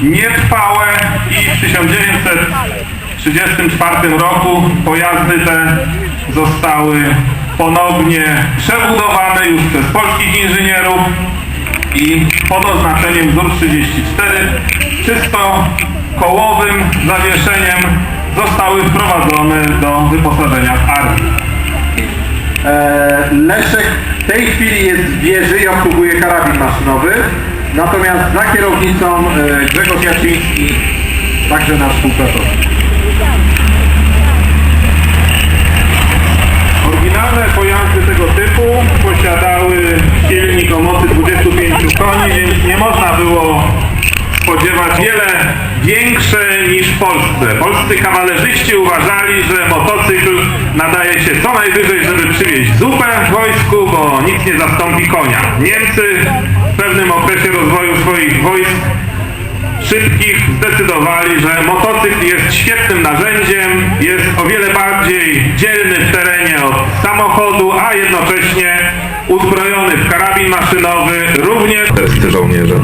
nietrwałe i w 1934 roku pojazdy te zostały ponownie przebudowane już przez polskich inżynierów i pod oznaczeniem wzór 34 czysto kołowym zawieszeniem zostały wprowadzone do wyposażenia w armii. E, Leszek w tej chwili jest w wieży i obsługuje karabin maszynowy, natomiast za kierownicą e, Grzegorz Jaciński, także nasz współpracownik. Oryginalne pojazdy tego typu posiadały silnik o mocy 25 koni, więc nie można było spodziewać wiele większe niż polscy. Polscy kawalerzyści uważali, że motocykl nadaje się co najwyżej, przywieźć zupę w wojsku, bo nic nie zastąpi konia. Niemcy w pewnym okresie rozwoju swoich wojsk szybkich zdecydowali, że motocykl jest świetnym narzędziem, jest o wiele bardziej dzielny w terenie od samochodu, a jednocześnie uzbrojony w karabin maszynowy, również żołnierze.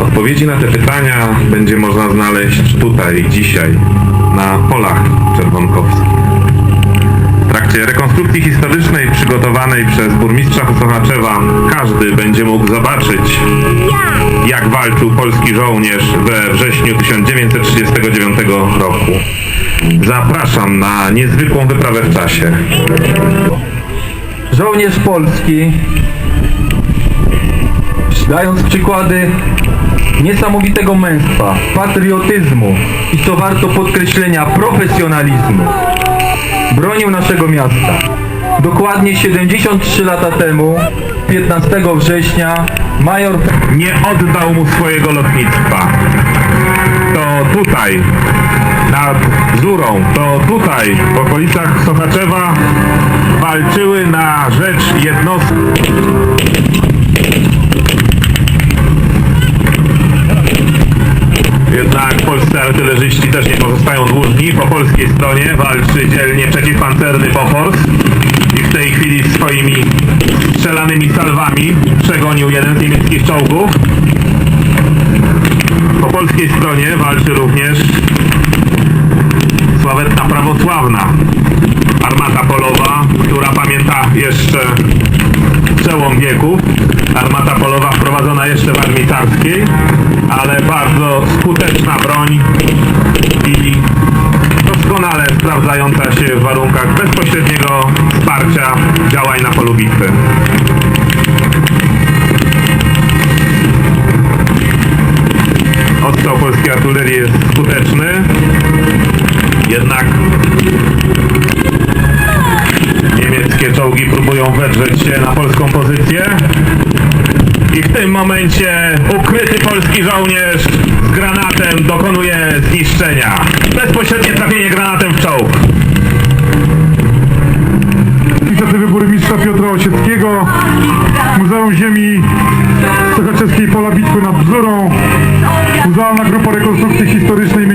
Odpowiedzi na te pytania będzie można znaleźć tutaj, dzisiaj, na polach czerwonkowskich. W trakcie rekonstrukcji historycznej przygotowanej przez burmistrza Sochaczewa każdy będzie mógł zobaczyć, jak walczył polski żołnierz we wrześniu 1939 roku. Zapraszam na niezwykłą wyprawę w czasie. Żołnierz polski, dając przykłady niesamowitego męstwa, patriotyzmu i co warto podkreślenia, profesjonalizmu, bronił naszego miasta. Dokładnie 73 lata temu, 15 września, major nie oddał mu swojego lotnictwa. To tutaj, nad Żurą, to tutaj, w okolicach Sochaczewa walczyły na rzecz jednostki. Jednak polscy artylerzyści też nie pozostają dłużni. Po polskiej stronie walczy dzielnie przeciwpancerny Bofors i w tej chwili swoimi strzelanymi salwami przegonił jeden z niemieckich czołgów. Po polskiej stronie walczy również sławetna prawosławna armata polowa, która pamięta jeszcze przełom wieków. Armata polowa wprowadzona jeszcze w armii carskiej, ale bardzo skuteczna broń i doskonale sprawdzająca się w warunkach bezpośredniego wsparcia działań na polu bitwy. Ostrzał polskiej artylerii jest skuteczny, jednak niemieckie czołgi próbują wedrzeć się na polską pozycję i w tym momencie ukryty polski żołnierz z granatem dokonuje zniszczenia. Bezpośrednie trafienie granatem w czołg. inicjatywy burmistrza Piotra Osieckiego, Muzeum Ziemi Sochaczeskiej Pola Bitwy nad Bzurą, Muzealna Grupa Rekonstrukcji Historycznej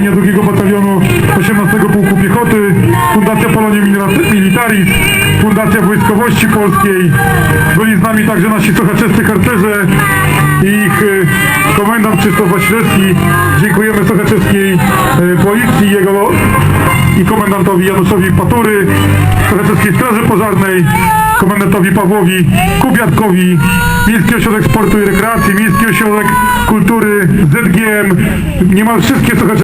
Wojskowości Polskiej. Byli z nami także nasi sochaczescy harcerze i ich y, komendant Krzysztof Wasilewski. Dziękujemy sochaczeskiej y, policji jego i komendantowi Januszowi Patury, Sochaczeskiej Straży Pożarnej, komendantowi Pawłowi Kubiatkowi, Miejski Ośrodek Sportu i Rekreacji, Miejski Ośrodek Kultury, ZGM, niemal wszystkie Sochacze